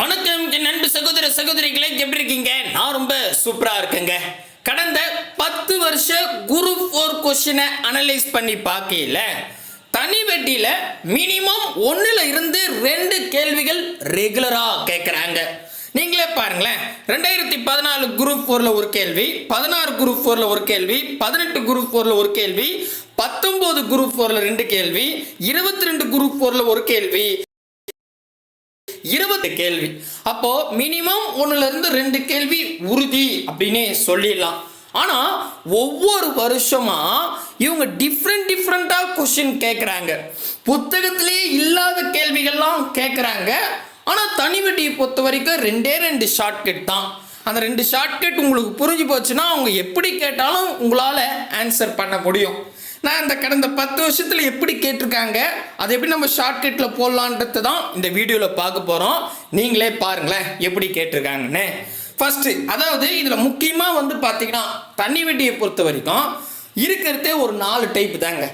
வணக்கம் என் நண்பு சகோதர சகோதரிகளே எப்படி இருக்கீங்க? நான் ரொம்ப சூப்பரா இருக்கேங்க. கடந்த பத்து வருஷ குரு ஃபோர் கொஸ்டினை அனலைஸ் பண்ணி பார்க்கல தனி வெட்டியில மினிமம் ஒண்ணுல இருந்து ரெண்டு கேள்விகள் ரெகுலரா கேட்குறாங்க நீங்களே பாருங்களேன். ரெண்டாயிரத்தி பதினாலு குரூப் ஃபோரில் ஒரு கேள்வி பதினாறு குரூப் ஃபோரில் ஒரு கேள்வி பதினெட்டு குரூப் ஃபோரில் ஒரு கேள்வி பத்தொம்போது குரூப் ஃபோரில் ரெண்டு கேள்வி இருபத்தி ரெண்டு குரூப் ஃபோரில் ஒரு கேள்வி. இருபது கேள்வி. அப்போ மினிமம் ஒன்றுலேருந்து இருந்து ரெண்டு கேள்வி உறுதி அப்படின்னே சொல்லிடலாம். ஆனா ஒவ்வொரு வருஷமா இவங்க டிஃப்ரெண்ட் டிஃப்ரெண்டா கொஸ்டின் கேட்குறாங்க புத்தகத்திலே இல்லாத கேள்விகள்லாம் கேட்குறாங்க ஆனா தனிவெட்டியை பொறுத்த வரைக்கும் ரெண்டே ரெண்டு ஷார்ட்கட் தான். அந்த ரெண்டு ஷார்ட்கட் உங்களுக்கு புரிஞ்சு போச்சுன்னா அவங்க எப்படி கேட்டாலும் உங்களால் ஆன்சர் பண்ண முடியும். நான் இந்த கடந்த பத்து வருஷத்தில் எப்படி கேட்டிருக்காங்க? அதை எப்படி நம்ம ஷார்ட்கட்டில் போடலான்றது தான் இந்த வீடியோவில் பார்க்க போகிறோம் நீங்களே பாருங்களேன் எப்படி கேட்டிருக்காங்கன்னு. ஃபஸ்ட்டு அதாவது இதில் முக்கியமாக வந்து பார்த்தீங்கன்னா தண்ணி வெட்டியை பொறுத்த வரைக்கும் இருக்கிறதே ஒரு நாலு டைப் தாங்க.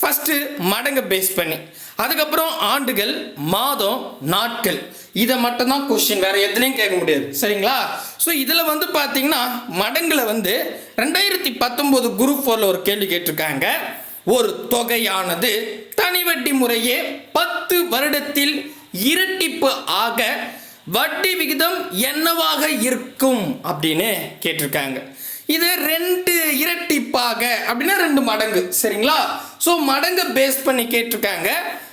ஃபஸ்ட்டு மடங்கை பேஸ் பண்ணி. அதுக்கப்புறம் ஆண்டுகள் மாதம் நாட்கள். இதை மட்டும்தான் கொஸ்டின் வேற எதுலையும் கேட்க முடியாது. சரிங்களா? ஸோ இதில் வந்து பார்த்தீங்கன்னா மடங்குல வந்து ரெண்டாயிரத்தி பத்தொம்போது குரூப் ஃபோரில் ஒரு கேள்வி கேட்டிருக்காங்க. ஒரு தொகையானது தனி வட்டி முறையே பத்து வருடத்தில் இரட்டிப்பு ஆக வட்டி விகிதம் என்னவாக இருக்கும் அப்படின்னு கேட்டிருக்காங்க. இது ரெண்டு இரட்டிப்பாக அப்படின்னா ரெண்டு மடங்கு. சரிங்களா? ஸோ மடங்கை பேஸ் பண்ணி கேட்டிருக்காங்க.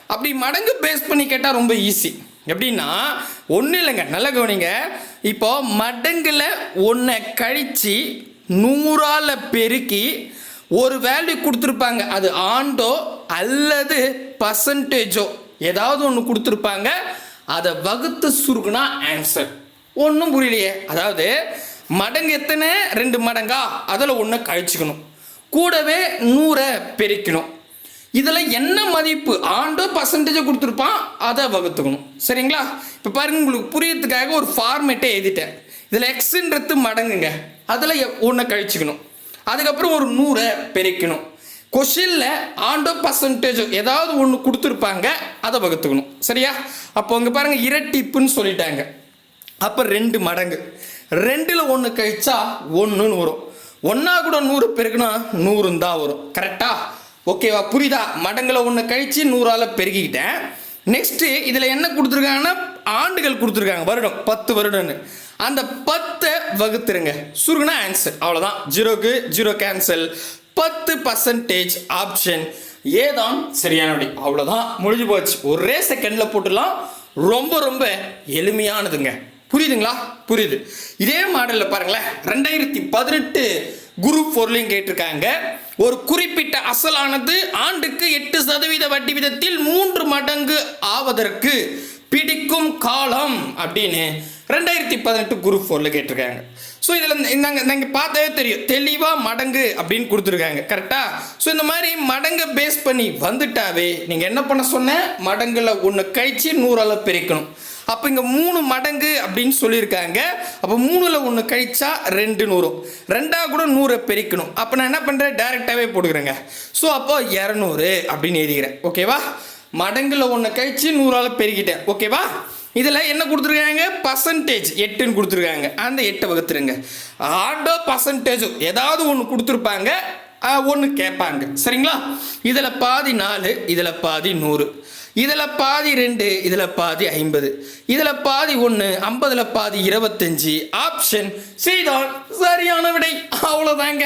அப்படி மடங்கு பேஸ் பண்ணி கேட்டால் ரொம்ப ஈஸி எப்படின்னா ஒன்றும் இல்லைங்க. நல்ல கவனிங்க. இப்போ மடங்கில் ஒன்றை கழித்து நூறால் பெருக்கி ஒரு வேல்யூ கொடுத்துருப்பாங்க. அது ஆண்டோ அல்லது பர்சன்டேஜோ ஏதாவது ஒன்று கொடுத்துருப்பாங்க. அதை வகுத்து சுருக்குனா ஆன்சர் ஒன்றும் புரியலையே. அதாவது மடங்கு எத்தனை? ரெண்டு மடங்கா? அதில் ஒன்று கழிச்சுக்கணும். கூடவே நூறை பெருக்கணும். இதில் என்ன மதிப்பு? ஆண்டோ பர்சன்டேஜை கொடுத்துருப்பான் அதை வகுத்துக்கணும். சரிங்களா? இப்போ பாருங்க உங்களுக்கு புரியறதுக்காக ஒரு ஃபார்மேட்டை எழுதிட்டேன். இதில் எக்ஸுன்றது மடங்குங்க. அதில் ஒன்றை கழிச்சுக்கணும். அதுக்கப்புறம் ஒரு நூறை பெருக்கணும். கொஷினில் ஆண்டோ பர்சன்டேஜோ ஏதாவது ஒன்று கொடுத்துருப்பாங்க அதை வகுத்துக்கணும். சரியா? அப்போ அங்கே பாருங்கள் இரட்டிப்புன்னு சொல்லிட்டாங்க. அப்போ ரெண்டு மடங்கு. ரெண்டில் ஒன்று கழிச்சா ஒன்றுன்னு வரும். ஒன்றா கூட நூறு பெருக்குனா நூறுன்னு தான் வரும். கரெக்டாக ஓகேவா புரியுதா? மடங்கில் ஒன்று கழித்து நூறால் பெருகிக்கிட்டேன். நெக்ஸ்ட்டு இதில் என்ன கொடுத்துருக்காங்கன்னா ஆண்டுகள் கொடுத்துருக்காங்க வருடம் பத்து வருடம்னு. அந்த பத்தை வகுத்துருங்க. சுருகுனா ஆன்சர் அவ்வளோதான் ஜீரோக்கு ஜீரோ கேன்சல் பத்து பர்சன்டேஜ் ஆப்ஷன் ஏதான் சரியான விடை அவ்வளோதான் முடிஞ்சு போச்சு. ஒரே செகண்டில் போட்டுலாம் ரொம்ப ரொம்ப எளிமையானதுங்க. புரியுதுங்களா? புரியுது. இதே மாடலில் பாருங்களேன். ரெண்டாயிரத்தி பதினெட்டு குரூப் ஃபோர்லையும் கேட்டிருக்காங்க. ஒரு குறிப்பிட்ட அசலானது ஆண்டுக்கு எட்டு சதவீத வட்டி விதத்தில் மூன்று மடங்கு ஆவதற்கு பிடிக்கும் காலம் அப்படின்னு ரெண்டாயிரத்தி பதினெட்டு குரூப் ஃபோரில் கேட்டிருக்காங்க. ஸோ இதில் நாங்கள் நாங்கள் பார்த்தாவே தெரியும். தெளிவாக மடங்கு அப்படின்னு கொடுத்துருக்காங்க. கரெக்டாக ஸோ இந்த மாதிரி மடங்கை பேஸ் பண்ணி வந்துட்டாவே நீங்கள் என்ன பண்ண சொன்ன? மடங்கில் ஒன்று கழிச்சு நூறால் பிரிக்கணும். அப்போ இங்கே மூணு மடங்கு அப்படின்னு சொல்லியிருக்காங்க. அப்போ மூணில் ஒன்று கழிச்சா ரெண்டு நூறும் ரெண்டாக கூட நூறை பெருக்கணும். அப்போ நான் என்ன பண்ணுறேன் டேரெக்டாகவே போட்டுக்கிறேங்க. ஸோ அப்போ இரநூறு அப்படின்னு எழுதிக்கிறேன். ஓகேவா மடங்குல ஒன்று கழிச்சு நூறால் பெருக்கிட்டேன். ஓகேவா இதில் என்ன கொடுத்துருக்காங்க? பர்சன்டேஜ் எட்டுன்னு கொடுத்துருக்காங்க. அந்த எட்டை வகுத்துருங்க. ஆண்டோ பர்சன்டேஜோ ஏதாவது ஒன்று கொடுத்துருப்பாங்க. ஒன்று கேட்பாங்க. சரிங்களா? இதில் பாதி நாலு இதில் பாதி நூறு. இதில் பாதி ரெண்டு இதில் பாதி ஐம்பது. இதில் பாதி ஒன்று ஐம்பதில் பாதி இருபத்தஞ்சி. ஆப்ஷன் செய்தால் சரியான விடை. அவ்வளோதாங்க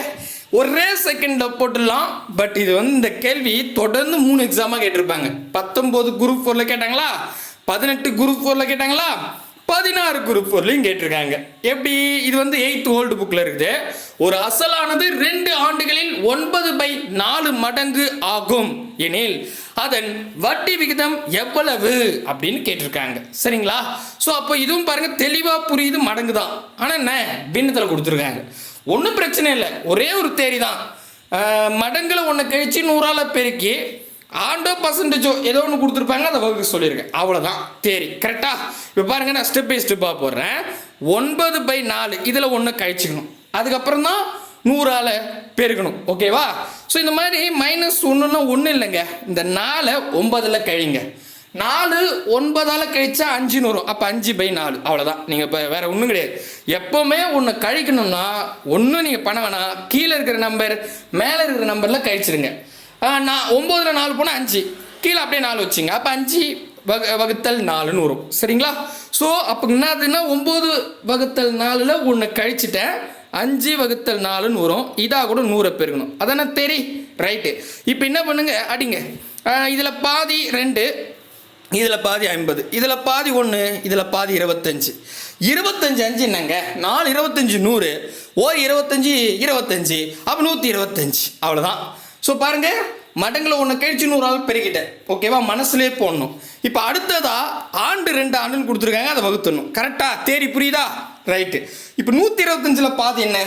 ஒரே செகண்டில் போட்டுடலாம். பட் இது வந்து இந்த கேள்வி தொடர்ந்து மூணு எக்ஸாமாக கேட்டிருப்பாங்க. பத்தொம்போது குரூப் ஃபோரில் கேட்டாங்களா? பதினெட்டு குரூப் ஃபோரில் கேட்டாங்களா? பதினாறு குரூப் ஃபோர்லையும் கேட்டிருக்காங்க. எப்படி? இது வந்து எயித் ஓல்டு புக்கில் இருக்குது. ஒரு அசலானது ரெண்டு ஆண்டுகளில் ஒன்பது பை நாலு மடங்கு ஆகும். எனில் அதன் வட்டி விகிதம் எவ்வளவு? அப்படின்னு கேட்டிருக்காங்க. சரிங்களா? ஸோ அப்போ இதுவும் பாருங்கள் தெளிவாக புரியுது மடங்கு தான். ஆனால் என்ன? பின்னத்தில் கொடுத்துருக்காங்க. ஒன்றும் பிரச்சனை இல்லை. ஒரே ஒரு தேரி தான் மடங்கில் ஒன்று கழிச்சு நூறால் பெருக்கி ஆண்டோ பர்சன்டேஜோ ஏதோ ஒன்று கொடுத்துருப்பாங்க அதை வகுக்க சொல்லியிருக்கேன் அவ்வளோதான் தேரி கரெக்டா இப்போ பாருங்க நான் ஸ்டெப் பை ஸ்டெப்பாக போடுறேன். ஒன்பது பை நாலு இதில் ஒன்று கழிச்சுக்கணும். அதுக்கப்புறம் தான் நூறால் பெருக்கணும். ஓகேவா ஸோ இந்த மாதிரி மைனஸ் ஒன்றுன்னா ஒன்றும் இல்லைங்க. இந்த நாலை ஒன்பதில் கழிங்க. நாலு ஒன்பதால் கழிச்சா அஞ்சுன்னு வரும் அப்போ அஞ்சு பை நாலு. அவ்வளோதான் நீங்கள் இப்போ வேறு ஒன்றும் கிடையாது. எப்போவுமே ஒன்று கழிக்கணும்னா ஒன்றும் நீங்கள் பண்ண வேணாம். கீழே இருக்கிற நம்பர் மேலே இருக்கிற நம்பரில் கழிச்சிருங்க. நான் ஒம்போதில் நாலு போனால் அஞ்சு. கீழே அப்படியே நாலு வச்சுங்க. அப்போ அஞ்சு வகு வகுத்தல் நாலுன்னு வரும். சரிங்களா? ஸோ அப்போ என்னதுன்னா ஒம்பது வகுத்தல் நாலில் ஒன்று கழிச்சிட்டேன். அஞ்சு வகுத்தல் நாலுன்னு வரும். இதாக கூட நூறை பெருகணும் அதானே தெரி? ரைட்டு. இப்போ என்ன பண்ணுங்க? அடிங்க. இதில் பாதி ரெண்டு இதில் பாதி ஐம்பது இதில் பாதி ஒன்று இதில் பாதி இருபத்தஞ்சு. இருபத்தஞ்சு அஞ்சு என்னங்க? நாலு இருபத்தஞ்சு நூறு ஓர் இருபத்தஞ்சி இருபத்தஞ்சி அப்போ நூற்றி இருபத்தஞ்சி. அவ்வளோதான் ஸோ பாருங்க மடங்கில் ஒன்று கழிச்சு நூறு ஆள் பெருகிட்டேன். ஓகேவா மனசுலேயே போடணும். இப்போ அடுத்ததா ஆண்டு ரெண்டு ஆண்டுன்னு கொடுத்துருக்காங்க அதை வகுத்துடணும். கரெக்டாக தேடி புரியுதா? ரைட்டு இப்போ நூற்றி இருபத்தஞ்சில் பாதி என்ன?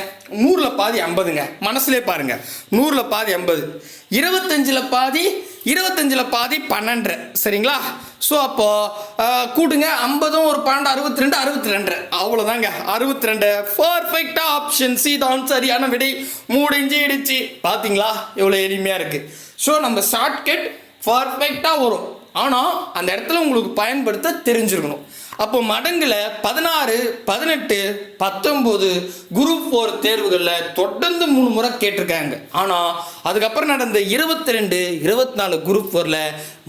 நூறில் பாதி ஐம்பதுங்க. மனசுலே பாருங்கள் நூறில் பாதி ஐம்பது. இருபத்தஞ்சில் பாதி இருபத்தஞ்சில் பாதி பன்னெண்டு. சரிங்களா? ஸோ அப்போது கூட்டுங்க ஐம்பதும் ஒரு பன்னெண்டு அறுபத்தி ரெண்டு அறுபத்தி ரெண்டு அவ்வளோதாங்க அறுபத்தி ரெண்டு பர்ஃபெக்டாக ஆப்ஷன் சி தான் சரியான விடை. முடிஞ்சிடுச்சு பார்த்தீங்களா எவ்வளோ எளிமையாக இருக்குது ஸோ நம்ம ஷார்ட்கட் பர்ஃபெக்டாக வரும். ஆனால் அந்த இடத்துல உங்களுக்கு பயன்படுத்த தெரிஞ்சிருக்கணும். அப்போ மடங்கில் பதினாறு பதினெட்டு பத்தொம்போது குரூப் ஃபோர் தேர்வுகளில் தொடர்ந்து மூணு முறை கேட்டிருக்காங்க. ஆனால் அதுக்கப்புறம் நடந்த இருபத்தி ரெண்டு இருபத்தி நாலு குரூப் ஃபோரில்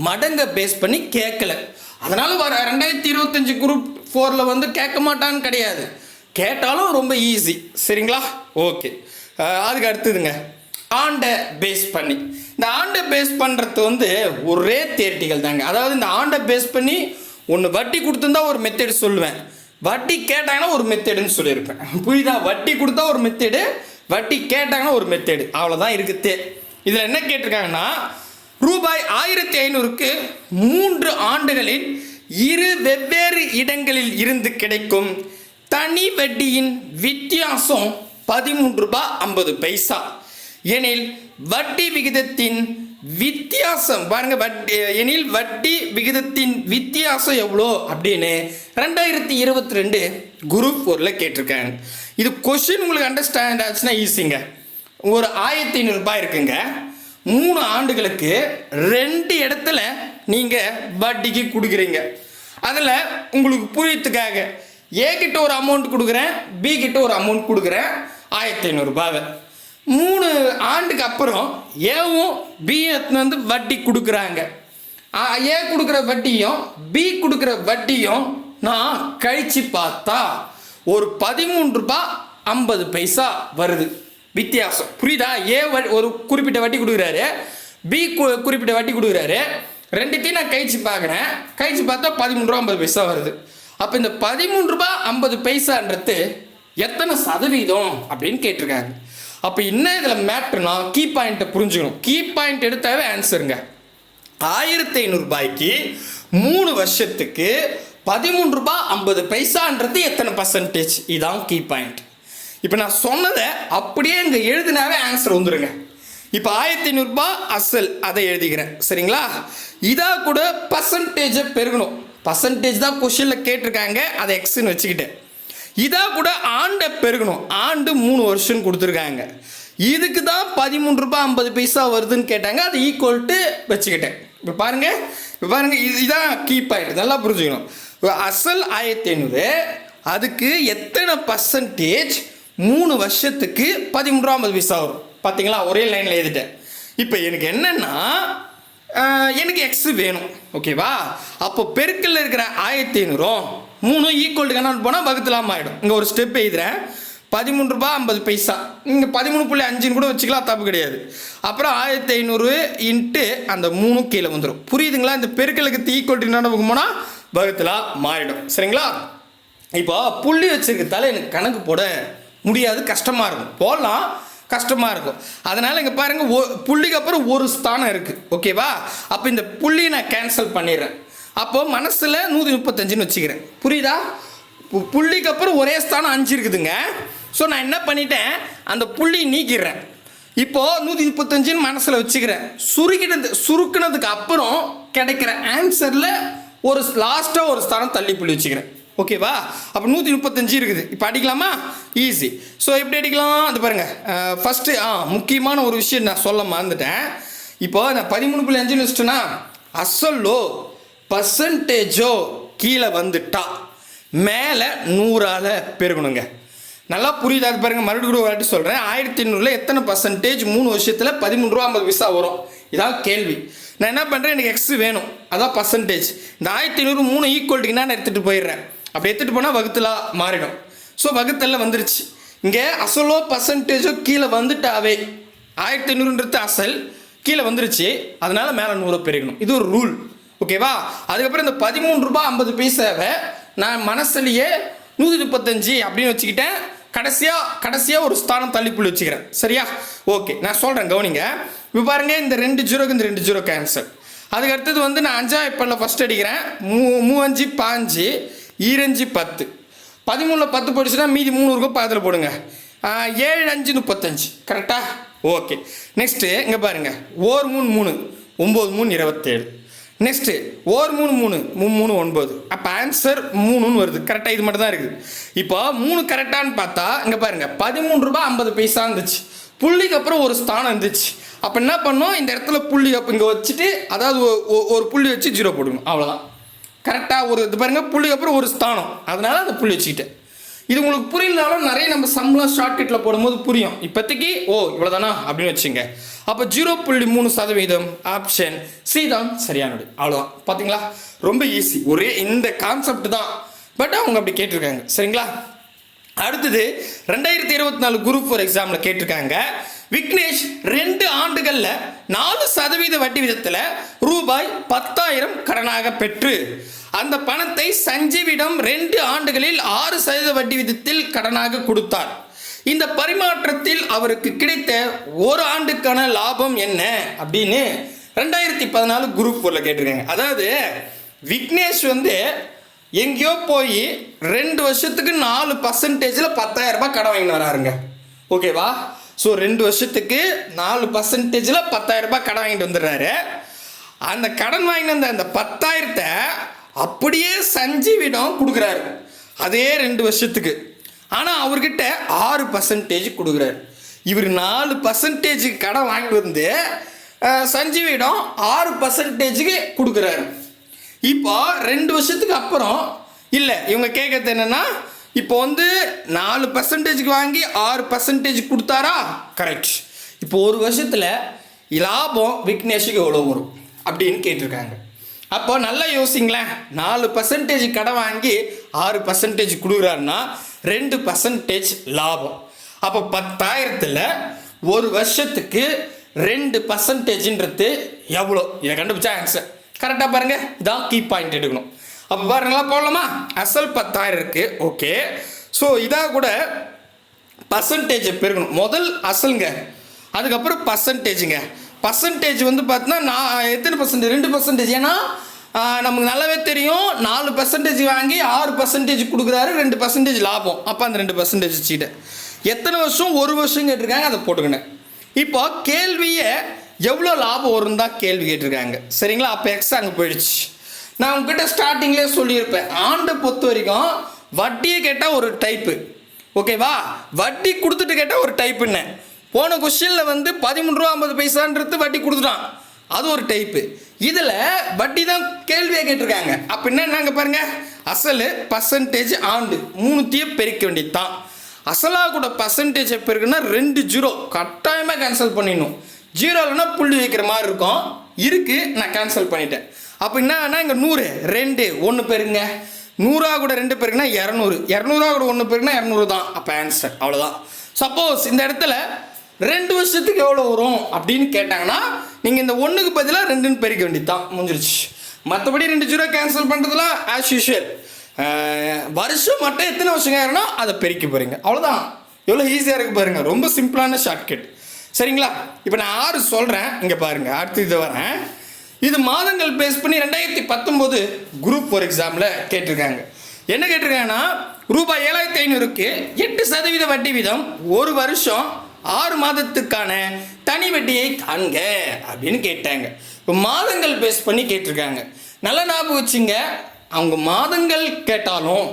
மடங்கை பேஸ் பண்ணி கேட்கல. அதனால வர ரெண்டாயிரத்தி இருபத்தஞ்சு குரூப் ஃபோரில் வந்து கேட்க மாட்டான்னு கிடையாது. கேட்டாலும் ரொம்ப ஈஸி. சரிங்களா? ஓகே. அதுக்கு அடுத்ததுங்க. ஆண்டை பேஸ் பண்ணி. இந்த ஆண்டை பேஸ் பண்ணுறது வந்து ஒரே தேர்ட்டிகள் தாங்க. அதாவது இந்த ஆண்டை பேஸ் பண்ணி ஒன்று வட்டி கொடுத்துருந்தா ஒரு மெத்தேடு சொல்லுவேன். வட்டி கேட்டாங்கன்னா ஒரு மெத்தேடுன்னு சொல்லியிருப்பேன். புரியுதா? வட்டி கொடுத்தா ஒரு மெத்தேடு வட்டி கேட்டாங்கன்னா ஒரு மெத்தேடு அவ்வளோதான் இருக்குது இதில் என்ன கேட்டிருக்காங்கன்னா ரூபாய் ஆயிரத்தி ஐநூறுக்கு மூன்று ஆண்டுகளில் இரு வெவ்வேறு இடங்களில் இருந்து கிடைக்கும் தனி வட்டியின் வித்தியாசம் பதிமூன்று ரூபாய் ஐம்பது பைசா. எனில் வட்டி விகிதத்தின் வித்தியாசம். பாருங்க வட்டி எனில் வட்டி விகிதத்தின் வித்தியாசம் எவ்வளோ அப்படின்னு ரெண்டாயிரத்தி இருபத்தி ரெண்டு குரூப் ஃபோரில் கேட்டிருக்காங்க. இது கொஷின் உங்களுக்கு அண்டர்ஸ்டாண்ட் ஆச்சுன்னா ஈஸிங்க ஒரு ஆயிரத்தி ஐநூறுரூபா இருக்குங்க. மூணு ஆண்டுகளுக்கு ரெண்டு இடத்துல நீங்கள் வட்டிக்கு கொடுக்குறீங்க. அதில் உங்களுக்கு புரியத்துக்காக ஏ கிட்ட ஒரு அமௌண்ட் கொடுக்குறேன் பி கிட்ட ஒரு அமௌண்ட் கொடுக்குறேன். ஆயிரத்தி ஐநூறுரூபாவை மூணு ஆண்டுக்கு அப்புறம் ஏவும் பி வந்து வட்டி கொடுக்குறாங்க. ஏ கொடுக்குற வட்டியும் பி கொடுக்குற வட்டியும் நான் கழித்து பார்த்தா ஒரு பதிமூன்று ரூபாய் ஐம்பது பைசா வருது. வித்தியாசம். புரியுதா? ஏ ஒரு குறிப்பிட்ட வட்டி கொடுக்குறாரு. பி கு- குறிப்பிட்ட வட்டி கொடுக்குறாரு. ரெண்டுத்தையும் நான் கழிச்சு பார்க்குறேன். கழிச்சு பார்த்தா பதிமூணு ரூபா ஐம்பது பைசா வருது. அப்போ இந்த பதிமூணு ரூபா ஐம்பது பைசான்றது எத்தனை சதவீதம் அப்படின்னு கேட்டிருக்காங்க. அப்போ என்ன இதில் மேட்ருனா கீ பாயிண்ட்டை புரிஞ்சுக்கணும். கீ பாயிண்ட் எடுத்தாவே ஆன்சருங்க ஆயிரத்தி ஐநூறுரூபாய்க்கு மூணு வருஷத்துக்கு பதிமூணு ரூபாய் ஐம்பது பைசான்றது எத்தனை பர்சன்டேஜ் இதான் கீ பாயிண்ட் இப்போ நான் சொன்னதை அப்படியே இங்கே எழுதினாவே ஆன்சர் வந்துடுங்க இப்போ ஆயிரத்தி ஐநூறுரூபா அசல் அதை எழுதிக்கிறேன். சரிங்களா? இதாக கூட பர்சன்டேஜை பெருகணும். பர்சன்டேஜ் தான் கொஷினில் கேட்டிருக்காங்க. அதை எக்ஸ்ன்னு வச்சுக்கிட்டேன். இதாக கூட ஆண்டை பெருகணும். ஆண்டு மூணு வருஷம் கொடுத்துருக்காங்க. இதுக்கு தான் பதிமூணு ரூபாய் ஐம்பது பைசா வருதுன்னு கேட்டாங்க. அது ஈக்குவல் டு வச்சுக்கிட்டேன். இப்போ பாருங்க. இப்போ பாருங்க. இது இதான் கீ பாயிண்ட் நல்லா புரிஞ்சுக்கணும். அசல் ஆயிரத்தி ஐநூறு அதுக்கு எத்தனை பர்சன்டேஜ் மூணு வருஷத்துக்கு பதிமூணு ரூபா ஐம்பது பைசா வரும். பார்த்தீங்களா ஒரே லைனில் எழுதிட்டேன். இப்போ எனக்கு என்னென்னா எனக்கு எக்ஸு வேணும். ஓகேவா அப்போ பெருக்கில் இருக்கிற ஆயிரத்தி ஐநூறும் மூணு ஈக்குவல் டு போனால் வகுத்துலாம் ஆகிடும் இங்கே ஒரு ஸ்டெப் எழுதுறேன். பதிமூணு ரூபாய் ஐம்பது பைசா. இங்கே பதிமூணு புள்ளி அஞ்சுன்னு கூட வச்சுக்கலாம் தப்பு கிடையாது. அப்புறம் ஆயிரத்தி ஐநூறு இன்ட்டு அந்த மூணு கீழே வந்துடும் புரியுதுங்களா? இந்த பெருக்கலுக்கு ஈக்குவல் என்னென்ன போனால் வகுத்துலாம் மாறிடும். சரிங்களா? இப்போ புள்ளி வச்சுருக்கத்தால எனக்கு கணக்கு போட முடியாது கஷ்டமாக இருக்கும். போடலாம் கஷ்டமாக இருக்கும். அதனால் இங்கே பாருங்கள் ஒ புள்ளிக்கு அப்புறம் ஒரு ஸ்தானம் இருக்குது ஓகேவா? அப்போ இந்த புள்ளியை நான் கேன்சல் பண்ணிடுறேன். அப்போ மனசில் நூற்றி முப்பத்தஞ்சுன்னு வச்சுக்கிறேன். புரியுதா? பு- புள்ளிக்கு அப்புறம் ஒரே ஸ்தானம் அஞ்சு இருக்குதுங்க. ஸோ நான் என்ன பண்ணிட்டேன்? அந்த புள்ளி நீக்கிடுறேன். இப்போது நூற்றி முப்பத்தஞ்சுன்னு மனசில் வச்சுக்கிறேன். சுருக்கினது சுருக்கினதுக்கு அப்புறம் கிடைக்கிற ஆன்சரில் ஒரு லாஸ்ட்டாக ஒரு ஸ்தானம் தள்ளி புள்ளி வச்சுக்கிறேன். ஓகேவா அப்போ நூற்றி முப்பத்தஞ்சு இருக்குது. இப்போ அடிக்கலாமா? ஈஸி ஸோ எப்படி அடிக்கலாம்? அது பாருங்கள் ஃபஸ்ட்டு ஆ முக்கியமான ஒரு விஷயம் நான் சொல்ல மறந்துட்டேன். இப்போ நான் பதிமூணு புள்ளி அஞ்சுன்னு வச்சுட்டேன்னா அசல்லோ பர்சன்டேஜோ கீழே வந்துட்டா மேலே நூறால் பெருகணுங்க. நல்லா புரியுதா பாருங்க மறுபடியும் ஒரு வாட்டி சொல்கிறேன் ஆயிரத்தி ஐநூறில் எத்தனை பர்சன்டேஜ் மூணு வருஷத்தில் பதிமூணு ரூபா ஐம்பது பைசா வரும். இதான் கேள்வி. நான் என்ன பண்ணுறேன் எனக்கு எக்ஸ் வேணும். அதான் பர்சன்டேஜ் இந்த ஆயிரத்தி ஐநூறு மூணு ஈக்குவல்ட்டிக்கு நான் எடுத்துகிட்டு போயிடுறேன். அப்படி எடுத்துகிட்டு போனால் வகுத்தலாக மாறிடும். ஸோ வகுத்தல்ல வந்துருச்சு. இங்கே அசலோ பர்சன்டேஜோ கீழே வந்துட்டாவே ஆயிரத்தி ஐநூறுன்றது அசல். கீழே வந்துருச்சு. அதனால மேலே நூறு பெருகணும். இது ஒரு ரூல் ஓகேவா அதுக்கப்புறம் இந்த பதிமூணு ரூபாய் ஐம்பது பைசாவை நான் மனசுலயே நூற்றி முப்பத்தஞ்சு அப்படின்னு வச்சுக்கிட்டேன். கடைசியாக கடைசியாக ஒரு ஸ்தானம் தள்ளிப்புள்ளி வச்சுக்கிறேன். சரியா? ஓகே நான் சொல்கிறேன் கவனிங்க. இப்போ பாருங்கள் இந்த ரெண்டு ஜீரோக்கு இந்த ரெண்டு ஜீரோ கேன்சல் அதுக்கு அடுத்தது வந்து நான் அஞ்சாம் இப்போல ஃபஸ்ட் அடிக்கிறேன். மூ மூவஞ்சு பாஞ்சு ஈரஞ்சு பத்து. பதிமூணில் பத்து போயிடுச்சுன்னா மீதி மூணு இருக்கும் பதில் போடுங்க ஏழு அஞ்சு முப்பத்தஞ்சு. கரெக்டாக ஓகே நெக்ஸ்ட்டு இங்கே பாருங்கள் ஓர் மூணு மூணு. ஒம்பது மூணு இருபத்தேழு. நெக்ஸ்ட்டு ஓர் மூணு மூணு மூணு மூணு ஒன்பது. அப்போ ஆன்சர் மூணுன்னு வருது. கரெக்டாக இது மட்டும் தான் இருக்குது. இப்போ மூணு கரெக்டான்னு பார்த்தா இங்கே பாருங்க பதிமூணு ரூபாய் ஐம்பது பைசா இருந்துச்சு. புள்ளிக்கு அப்புறம் ஒரு ஸ்தானம் இருந்துச்சு. அப்போ என்ன பண்ணோம்? இந்த இடத்துல புள்ளி அப்போ இங்கே வச்சுட்டு அதாவது ஒரு புள்ளி வச்சு ஜீரோ போடணும் அவ்வளோதான் கரெக்டாக ஒரு இது பாருங்கள் புள்ளிக்கு அப்புறம் ஒரு ஸ்தானம். அதனால அந்த புள்ளி வச்சுக்கிட்டேன். இது உங்களுக்கு புரியலனாலும் நிறைய நம்ம சம்பளம் ஷார்ட்கட்டில் போடும்போது புரியும். இப்போதைக்கு ஓ இவ்வளோதானா அப்படின்னு வச்சுங்க அப்போ ஜீரோ புள்ளி மூணு சதவீதம் ஆப்ஷன் சி தான் சரியானது. அவ்வளோதான் பார்த்தீங்களா ரொம்ப ஈஸி ஒரே இந்த கான்செப்ட் தான். பட் அவங்க அப்படி கேட்டிருக்காங்க. சரிங்களா? அடுத்தது ரெண்டாயிரத்தி இருபத்தி நாலு குரூப் ஃபோர் எக்ஸாமில் கேட்டிருக்காங்க. விக்னேஷ் ரெண்டு ஆண்டுகளில் நாலு சதவீத வட்டி விதத்தில் ரூபாய் பத்தாயிரம் கடனாக பெற்று அந்த பணத்தை சஞ்சீவிடம் ரெண்டு ஆண்டுகளில் ஆறு சதவீத வட்டி விதத்தில் கடனாக கொடுத்தார். இந்த பரிமாற்றத்தில் அவருக்கு கிடைத்த ஒரு ஆண்டுக்கான லாபம் என்ன அப்படின்னு ரெண்டாயிரத்தி பதினாலு குரூப் ஃபோரில் கேட்டிருக்காங்க. அதாவது விக்னேஷ் வந்து எங்கேயோ போய் ரெண்டு வருஷத்துக்கு நாலு பர்சன்டேஜில் பத்தாயிரம் ரூபாய் கடன் வாங்கிட்டு வராருங்க. ஓகேவா? ஸோ ரெண்டு வருஷத்துக்கு நாலு பர்சன்டேஜில் பத்தாயிரம் ரூபாய் கடன் வாங்கிட்டு வந்துடுறாரு. அந்த கடன் வாங்கிட்டு வந்த அந்த பத்தாயிரத்தை அப்படியே சஞ்சீவிடம் கொடுக்குறாரு. அதே ரெண்டு வருஷத்துக்கு. ஆனால் அவர்கிட்ட ஆறு பர்சன்டேஜ் கொடுக்குறாரு. இவர் நாலு பர்சன்டேஜுக்கு கடன் வாங்கிட்டு வந்து சஞ்சீவிடம் ஆறு பர்சன்டேஜுக்கு கொடுக்குறாரு. இப்போ ரெண்டு வருஷத்துக்கு அப்புறம் இல்லை இவங்க கேட்கறது என்னென்னா இப்போ வந்து நாலு பர்சன்டேஜுக்கு வாங்கி ஆறு பர்சன்டேஜ் கொடுத்தாரா? கரெக்ட் இப்போ ஒரு வருஷத்தில் லாபம் விக்னேஷுக்கு எவ்வளோ வரும்? அப்படின்னு கேட்டிருக்காங்க. அப்போ நல்லா யோசிங்களேன். நாலு பர்சன்டேஜ் கடை வாங்கி ஆறு பர்சன்டேஜ் கொடுக்குறாருன்னா ரெண்டு பர்சன்டேஜ் லாபம். அப்போ பத்தாயிரத்தில் ஒரு வருஷத்துக்கு ரெண்டு பர்சன்டேஜ்ன்றது எவ்வளோ? இதை கண்டுபிடிச்சா ஆன்சர் கரெக்டாக பாருங்கள் இதான் கீ பாயிண்ட் எடுக்கணும். அப்போ பாருங்களா போடலாமா? அசல் பத்தாயிரம் இருக்குது ஓகே ஸோ இதாக கூட பர்சன்டேஜ் பெருகணும் முதல் அசலுங்க அதுக்கப்புறம் பர்சன்டேஜுங்க பர்சன்டேஜ் வந்து பார்த்தீங்கன்னா நான் எத்தனை பர்சன்டேஜ் ரெண்டு பர்சன்டேஜ் ஏன்னா நமக்கு நல்லாவே தெரியும். நாலு பர்சன்டேஜ் வாங்கி ஆறு பர்சன்டேஜ் கொடுக்குறாரு. ரெண்டு பர்சன்டேஜ் லாபம். அப்போ அந்த ரெண்டு பர்சன்டேஜ் சீட்டை. எத்தனை வருஷம்? ஒரு வருஷம் கேட்டிருக்காங்க. அதை போட்டுக்கினேன் இப்போ கேள்வியை எவ்வளோ லாபம் வரும் தான் கேள்வி கேட்டிருக்காங்க. சரிங்களா? அப்போ எக்ஸ் அங்கே போயிடுச்சு. நான் உங்ககிட்ட ஸ்டார்டிங்லேயே சொல்லியிருப்பேன். ஆண்டை பொறுத்த வரைக்கும் வட்டியை கேட்டால் ஒரு டைப்பு ஓகேவா வட்டி கொடுத்துட்டு கேட்டால் ஒரு டைப்புன்னு போன கொஸ்டினில் வந்து பதிமூணு ரூபா ஐம்பது பைசான்றது வட்டி கொடுத்துட்டான். அது ஒரு டைப்பு இதில் வட்டி தான் கேள்வியாக கேட்டிருக்காங்க. அப்போ என்னன்னாங்க பாருங்க? அசல் பர்சன்டேஜ் ஆண்டு மூணுத்தையும் பெருக்க வேண்டியது தான் அசலாக கூட பர்சன்டேஜ் எப்போ இருக்குன்னா ரெண்டு ஜீரோ கட்டாயமாக கேன்சல் பண்ணிடணும். ஜீரோ இல்லைன்னா புள்ளி வைக்கிற மாதிரி இருக்கும். இருக்கு நான் கேன்சல் பண்ணிட்டேன். அப்போ என்ன இங்கே நூறு ரெண்டு ஒன்று பெருங்க நூறா கூட ரெண்டு பேருக்குன்னா இரநூறு. இரநூறுவா கூட ஒன்று பேருக்குன்னா இரநூறு தான். அப்போ ஆன்சர் அவ்வளோதான் சப்போஸ் இந்த இடத்துல ரெண்டு வருஷத்துக்கு எவ்வளோ வரும் அப்படின்னு கேட்டாங்கன்னா நீங்கள் இந்த ஒன்றுக்கு பதிலாக ரெண்டுன்னு பெருக்க வேண்டியது தான் முடிஞ்சிருச்சு. மற்றபடி ரெண்டு ஜீரோ கேன்சல் பண்ணுறதுலாம் ஆஸ் யூஷுவல் வருஷம் மட்டும் எத்தனை வருஷம் ஆயிரும்னா அதை பெருக்கி போகிறீங்க அவ்வளோதான் எவ்வளோ ஈஸியாக இருக்கு பாருங்கள் ரொம்ப சிம்பிளான ஷார்ட்கட் சரிங்களா? இப்போ நான் ஆறு சொல்கிறேன் இங்கே பாருங்கள் அடுத்து இது வரேன். இது மாதங்கள் பேஸ் பண்ணி ரெண்டாயிரத்தி பத்தொம்போது குரூப் ஃபோர் எக்ஸாமில் கேட்டிருக்காங்க. என்ன கேட்டிருக்காங்கன்னா ரூபாய் ஏழாயிரத்தி ஐநூறுக்கு எட்டு சதவீத வட்டி வீதம் ஒரு வருஷம் ஆறு மாதத்துக்கான தனி வட்டியை காண்க அப்படின்னு கேட்டாங்க. இப்போ மாதங்கள் பேஸ் பண்ணி கேட்டிருக்காங்க. நல்ல ஞாபகம் வச்சுங்க. அவங்க மாதங்கள் கேட்டாலும்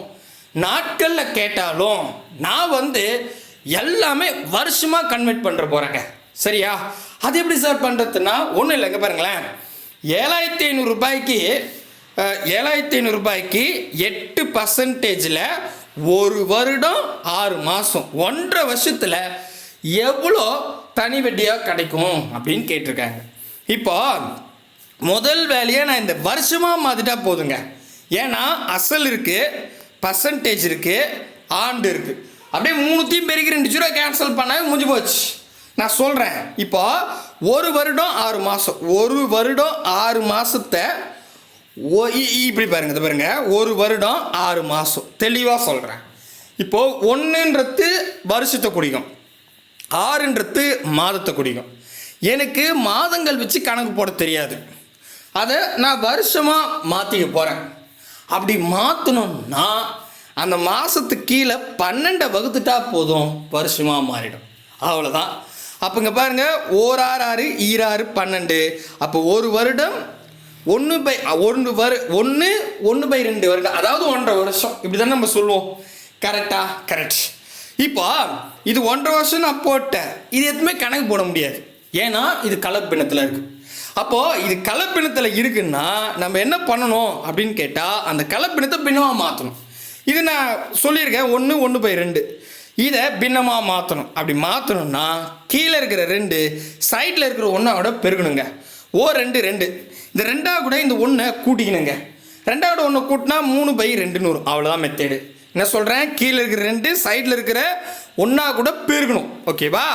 நாட்களில் கேட்டாலும் நான் வந்து எல்லாமே வருஷமாக கன்வெர்ட் பண்ணுற போகிறேங்க சரியா? அது எப்படி சார் பண்ணுறதுன்னா ஒன்றும் இல்லைங்க பாருங்களேன். ஏழாயிரத்தி ஐநூறுரூபாய்க்கு ஏழாயிரத்தி ஐநூறுரூபாய்க்கு எட்டு பர்சன்டேஜில் ஒரு வருடம் ஆறு மாதம் ஒன்றரை வருஷத்தில் எவ்வளோ தனி வட்டியாக கிடைக்கும் அப்படின்னு கேட்டிருக்காங்க. இப்போ முதல் வேலையை நான் இந்த வருஷமாக மாற்றிட்டா போதுங்க. ஏன்னா அசல் இருக்குது பர்சன்டேஜ் இருக்குது ஆண்டு இருக்குது அப்படியே மூணுத்தையும் பெருக்கி ரெண்டு ஜீரோ கேன்சல் பண்ண முடிஞ்சு போச்சு. நான் சொல்கிறேன் இப்போ ஒரு வருடம் ஆறு மாதம் ஒரு வருடம் ஆறு மாதத்தை ஓ இ- இப்படி பாருங்க இது பாருங்க. ஒரு வருடம் ஆறு மாதம் தெளிவாக சொல்கிறேன் இப்போது ஒன்றுன்றது வருஷத்தை குடிக்கும் ஆறுன்றது மாதத்தை குடிக்கும் எனக்கு மாதங்கள் வச்சு கணக்கு போட தெரியாது. அதை நான் வருஷமாக மாற்றிக்க போகிறேன் அப்படி மாற்றணும்னா அந்த மாதத்துக்கு கீழே பன்னெண்டை வகுத்துட்டா போதும் வருஷமாக மாறிடும். அவ்வளோதான் அப்போ இங்கே பாருங்கள் ஓர் ஆறு ஆறு ஈராறு பன்னெண்டு. அப்போ ஒரு வருடம் ஒன்று பை ஒன்று வரு ஒன்று ஒன்று பை ரெண்டு வருடம். அதாவது ஒன்றரை வருஷம். இப்படி தானே நம்ம சொல்லுவோம். கரெக்டா கரெக்ட் இப்போ இது ஒன்றரை வருஷம் நான் போட்டேன். இது எதுவுமே கணக்கு போட முடியாது. ஏன்னா இது கலப்பினத்தில் இருக்கு. அப்போது இது கலப்பினத்தில் இருக்குன்னா நம்ம என்ன பண்ணணும் அப்படின்னு கேட்டால் அந்த கலப்பினத்தை பின்னமாக மாற்றணும் இது நான் சொல்லியிருக்கேன் ஒன்று ஒன்று பை ரெண்டு. இதை பின்னமாக மாற்றணும் அப்படி மாற்றணும்னா கீழே இருக்கிற ரெண்டு சைடில் இருக்கிற ஒன்றாவோட பெருகணுங்க. ஓ ரெண்டு ரெண்டு. இந்த ரெண்டாவது கூட இந்த ஒன்றை கூட்டிக்கணுங்க. ரெண்டாவோட ஒன்று கூட்டினா மூணு பை ரெண்டுன்னு வரும். அவ்வளோதான் மெத்தேடு என்ன சொல்கிறேன் கீழே இருக்கிற ரெண்டு சைடில் இருக்கிற ஒன்றா கூட பெருகணும். ஓகேவா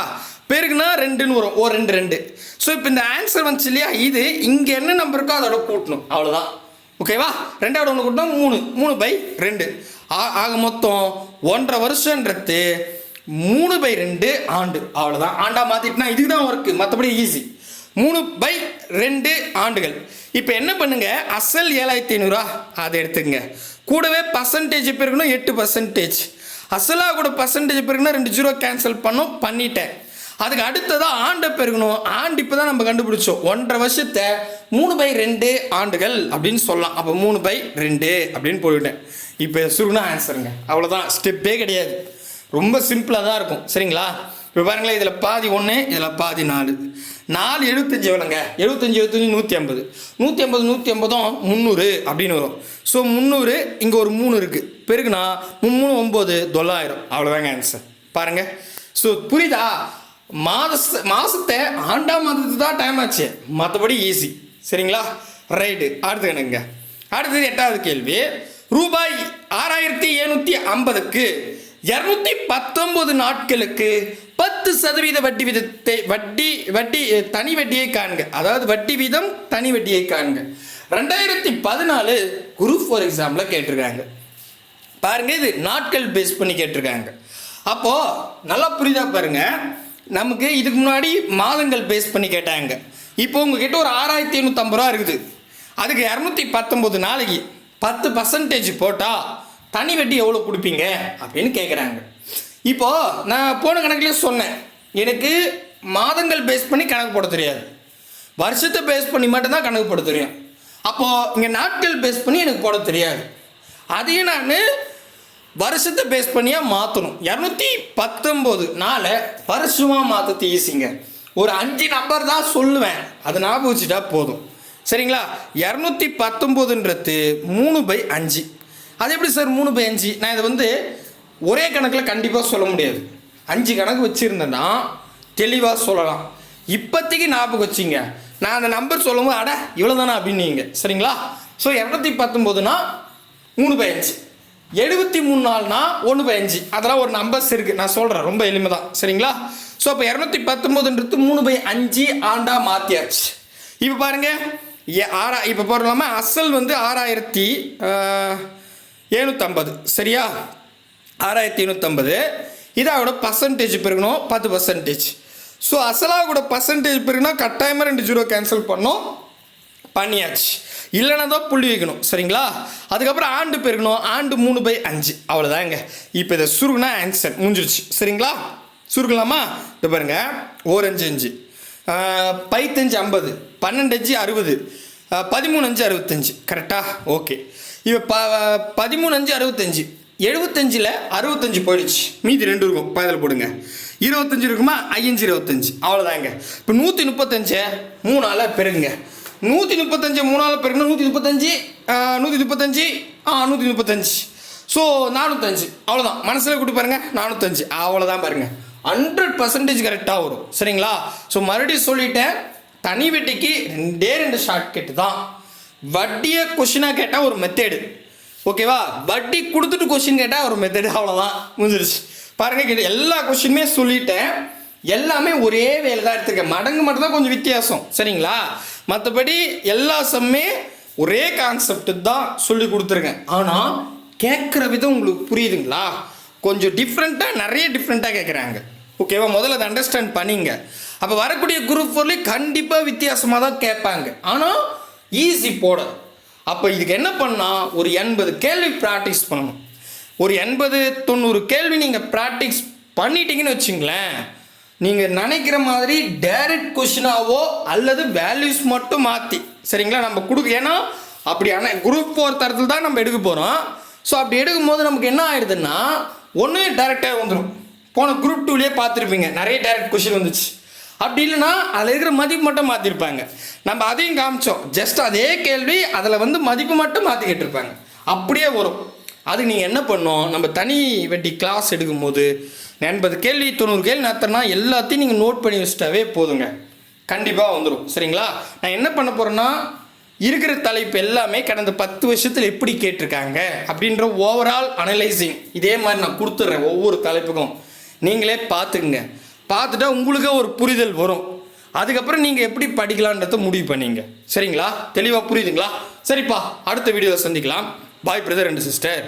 பெருகுனா ரெண்டுன்னு வரும். ஓ ரெண்டு ரெண்டு. ஸோ இப்போ இந்த ஆன்சர் வந்துச்சு இல்லையா? இது இங்கே என்ன நம்பர் இருக்கோ அதோட கூட்டணும். அவ்வளோதான் ஓகேவா ரெண்டாவது ஒன்று கூட்டினா மூணு. மூணு பை ரெண்டு. ஆ- ஆக மொத்தம் ஒன்றரை வருஷன்றது மூணு பை ரெண்டு ஆண்டு. அவ்வளோதான் ஆண்டா மாற்றிட்டுனா இதுக்கு தான் ஒர்க்கு மற்றபடி ஈஸி மூணு பை ரெண்டு ஆண்டுகள். இப்போ என்ன பண்ணுங்க? அசல் ஏழாயிரத்தி ஐநூறுரூவா அதை எடுத்துங்க கூடவே பர்சன்டேஜ் பெருக்கணும் எட்டு பர்சன்டேஜ் அசலாக கூட பர்சன்டேஜ் பெருக்கணும் ரெண்டு ஜீரோ கேன்சல் பண்ணோம் பண்ணிட்டேன். அதுக்கு அடுத்ததாக ஆண்டை பெருக்கணும் ஆண்டு இப்போ தான் நம்ம கண்டுபிடிச்சோம். ஒன்றரை வருஷத்தை மூணு பை ரெண்டு ஆண்டுகள் அப்படின்னு சொல்லலாம். அப்போ மூணு பை ரெண்டு அப்படின்னு போயிட்டேன் இப்போ சுருக்குனா ஆன்சருங்க அவ்வளோதான் ஸ்டெப்பே கிடையாது. ரொம்ப சிம்பிளாக தான் இருக்கும். சரிங்களா? இப்போ பாருங்களேன் இதில் பாதி ஒன்று இதில் பாதி நாலு. நாலு எழுபத்தஞ்சு எவ்வளோங்க? எழுபத்தஞ்சி எழுபத்தஞ்சு நூற்றி ஐம்பது. நூற்றி ஐம்பது நூற்றி ஐம்பதும் முந்நூறு அப்படின்னு வரும். ஸோ முந்நூறு இங்கே ஒரு மூணு இருக்குது பெருக்குனா மூணு ஒம்பது தொள்ளாயிரம். அவ்வளோதாங்க ஆன்சர் பாருங்கள் ஸோ புரியுதா? மாத மாதத்தை ஆண்டாம் மாதத்துக்கு தான் டைம் ஆச்சு. மற்றபடி ஈஸி சரிங்களா? ரைட்டு அடுத்து என்னங்க? அடுத்தது எட்டாவது கேள்வி. ரூபாய் ஆறாயிரத்தி எழுநூற்றி ஐம்பதுக்கு இரநூத்தி பத்தொன்பது நாட்களுக்கு பத்து சதவீத வட்டி விதத்தை வட்டி வட்டி தனி வட்டியை காண்க அதாவது வட்டி வீதம் தனி வட்டியை காண்க ரெண்டாயிரத்தி பதினாலு குரூப் ஃபோர் எக்ஸாமில் கேட்டிருக்காங்க. பாருங்க இது நாட்கள் பேஸ் பண்ணி கேட்டிருக்காங்க. அப்போ நல்லா புரிதா பாருங்க. நமக்கு இதுக்கு முன்னாடி மாதங்கள் பேஸ் பண்ணி கேட்டாங்க. இப்போ உங்ககிட்ட ஒரு ஆறாயிரத்தி ஐநூற்றம்பது ரூபா இருக்குது. அதுக்கு இரநூத்தி பத்தொம்போது நாளைக்கு பத்து பர்சன்டேஜ் போட்டால் தனி வட்டி எவ்வளோ கொடுப்பீங்க? அப்படின்னு கேட்குறாங்க இப்போ நான் போன கணக்குலேயே சொன்னேன். எனக்கு மாதங்கள் பேஸ் பண்ணி கணக்கு போட தெரியாது. வருஷத்தை பேஸ் பண்ணி மட்டும்தான் கணக்கு போட தெரியும். அப்போது இங்கே நாட்கள் பேஸ் பண்ணி எனக்கு போட தெரியாது. அதையும் நான் வருஷத்தை பேஸ் பண்ணியாக மாற்றணும் இரநூத்தி பத்தொம்போது நாளை வருஷமாக மாற்றுறது ஈஸிங்க ஒரு அஞ்சு நம்பர் தான் சொல்லுவேன். அதை ஞாபகம் வச்சுட்டா போதும். சரிங்களா? இரநூத்தி பத்தொம்போதுன்றது மூணு பை அஞ்சு. அது எப்படி சார் மூணு பை அஞ்சு நான் இதை வந்து ஒரே கணக்கில் கண்டிப்பாக சொல்ல முடியாது. அஞ்சு கணக்கு வச்சுருந்தேன்னா தெளிவாக சொல்லலாம். இப்போதைக்கு ஞாபகம் வச்சிங்க. நான் அந்த நம்பர் சொல்லும்போது அட இவ்வளோ தானே அப்படின்னீங்க. சரிங்களா? ஸோ இரநூத்தி பத்தொம்போதுனா மூணு பை அஞ்சு எழுபத்தி மூணு நாள்னா ஒன்று பை அஞ்சு அதெல்லாம் ஒரு நம்பர்ஸ் இருக்குது நான் சொல்கிறேன் ரொம்ப எளிமை தான் சரிங்களா? ஸோ அப்போ இரநூத்தி பத்தொம்போதுன்றது மூணு பை அஞ்சு ஆண்டா மாற்றியாச்சு இப்போ பாருங்கள் ஏ- ஆறா இப்போ போடலாமா? அசல் வந்து ஆறாயிரத்தி எழுநூற்றம்பது சரியா? ஆறாயிரத்தி எழுநூற்றம்பது இதோட பர்சன்டேஜ் பெருகணும் பத்து பர்சன்டேஜ் ஸோ அசலாவோட பர்சன்டேஜ் பெருகினா கட்டாயமாக ரெண்டு ஜீரோ கேன்சல் பண்ணோம் பண்ணியாச்சு. இல்லைன்னா தான் புள்ளி வைக்கணும். சரிங்களா? அதுக்கப்புறம் ஆண்டு பெருகணும் ஆண்டு மூணு பை அஞ்சு. அவ்வளோதாங்க இப்போ இதை சுருகுனா ஆன்சர் முடிஞ்சிருச்சு. சரிங்களா? சுருக்கலாமா? இது பாருங்க. ஓர் அஞ்சு அஞ்சு. பைத்தஞ்சு ஐம்பது. பன்னெண்டு அஞ்சு அறுபது. பதிமூணு அஞ்சு அறுபத்தஞ்சு. கரெக்டாக ஓகே இப்போ ப பதிமூணு அஞ்சு அறுபத்தஞ்சு. எழுபத்தஞ்சில் அறுபத்தஞ்சு போயிடுச்சு. மீதி ரெண்டு இருக்கும். பதில் போடுங்க. இருபத்தஞ்சு இருக்குமா? ஐயஞ்சு இருபத்தஞ்சு. அவ்வளோதாங்க இப்போ நூற்றி முப்பத்தஞ்சு மூணால் பெருங்க நூற்றி முப்பத்தஞ்சு மூணால் பெருங்க நூற்றி முப்பத்தஞ்சு நூற்றி முப்பத்தஞ்சு ஆ நூற்றி முப்பத்தஞ்சு. ஸோ நானூற்றஞ்சு அவ்வளோதான் மனசில் கூட்டி பாருங்க. நானூற்றஞ்சு அவ்வளோதான் பாருங்கள் ஹண்ட்ரட் பர்சன்டேஜ் கரெக்டாக வரும். சரிங்களா? ஸோ மறுபடியும் சொல்லிட்டேன். தனி வெட்டிக்கு ரெண்டே ரெண்டு ஷார்ட்கட் தான். வட்டியை கொஷினாக கேட்டால் ஒரு மெத்தேடு ஓகேவா வட்டி கொடுத்துட்டு கொஷின் கேட்டால் ஒரு மெத்தேடு அவ்வளோதான் முடிஞ்சிருச்சு. பாருங்க கிட்ட எல்லா கொஷினுமே சொல்லிட்டேன். எல்லாமே ஒரே வேலை தான் எடுத்துருக்கேன். மடங்கு மட்டும் தான் கொஞ்சம் வித்தியாசம். சரிங்களா? மற்றபடி எல்லா சம்மே ஒரே கான்செப்ட் தான் சொல்லி கொடுத்துருக்கேன். ஆனால் கேட்குற விதம் உங்களுக்கு புரியுதுங்களா? கொஞ்சம் டிஃப்ரெண்ட்டாக நிறைய டிஃப்ரெண்ட்டாக கேட்குறாங்க. ஓகேவா முதல்ல அதை அண்டர்ஸ்டாண்ட் பண்ணிங்க. அப்போ வரக்கூடிய குரூப் ஃபோர்லேயே கண்டிப்பாக வித்தியாசமாக தான் கேட்பாங்க. ஆனால் ஈஸி போட அப்போ இதுக்கு என்ன பண்ணால் ஒரு எண்பது கேள்வி ப்ராக்டிஸ் பண்ணணும். ஒரு எண்பது தொண்ணூறு கேள்வி நீங்கள் ப்ராக்டிஸ் பண்ணிட்டீங்கன்னு வச்சுங்களேன் நீங்கள் நினைக்கிற மாதிரி டைரக்ட் கொஷினாவோ அல்லது வேல்யூஸ் மட்டும் மாற்றி சரிங்களா? நம்ம கொடுக்க ஏன்னா அப்படி ஆனால் குரூப் ஃபோர் தரத்தில் தான் நம்ம எடுக்க போகிறோம் ஸோ அப்படி எடுக்கும்போது நமக்கு என்ன ஆயிடுதுன்னா ஒன்று டேரெக்டாக வந்துடும் போன குரூப் டூலேயே பார்த்துருப்பீங்க. நிறைய டைரக்ட் கொஷின் வந்துச்சு. அப்படி இல்லைன்னா அதில் இருக்கிற மதிப்பு மட்டும் மாற்றிருப்பாங்க நம்ம அதையும் காமிச்சோம். ஜஸ்ட் அதே கேள்வி அதில் வந்து மதிப்பு மட்டும் மாற்றிக்கிட்டு இருப்பாங்க. அப்படியே வரும். அதுக்கு நீங்கள் என்ன பண்ணோம்? நம்ம தனி வெட்டி கிளாஸ் எடுக்கும்போது எண்பது கேள்வி தொண்ணூறு கேள்வி நடத்தினா எல்லாத்தையும் நீங்கள் நோட் பண்ணி வச்சுட்டாவே போதுங்க. கண்டிப்பாக வந்துடும் சரிங்களா? நான் என்ன பண்ண போகிறேன்னா இருக்கிற தலைப்பு எல்லாமே கடந்த பத்து வருஷத்தில் எப்படி கேட்டிருக்காங்க அப்படின்ற ஓவரால் அனலைசிங் இதே மாதிரி நான் கொடுத்துட்றேன் ஒவ்வொரு தலைப்புக்கும். நீங்களே பார்த்துக்குங்க. பார்த்துட்டா உங்களுக்கே ஒரு புரிதல் வரும். அதுக்கப்புறம் நீங்கள் எப்படி படிக்கலான்றத முடிவு பண்ணீங்க. சரிங்களா? தெளிவாக புரியுதுங்களா? சரிப்பா அடுத்த வீடியோவில் சந்திக்கலாம். பாய் பிரதர் அண்ட் சிஸ்டர்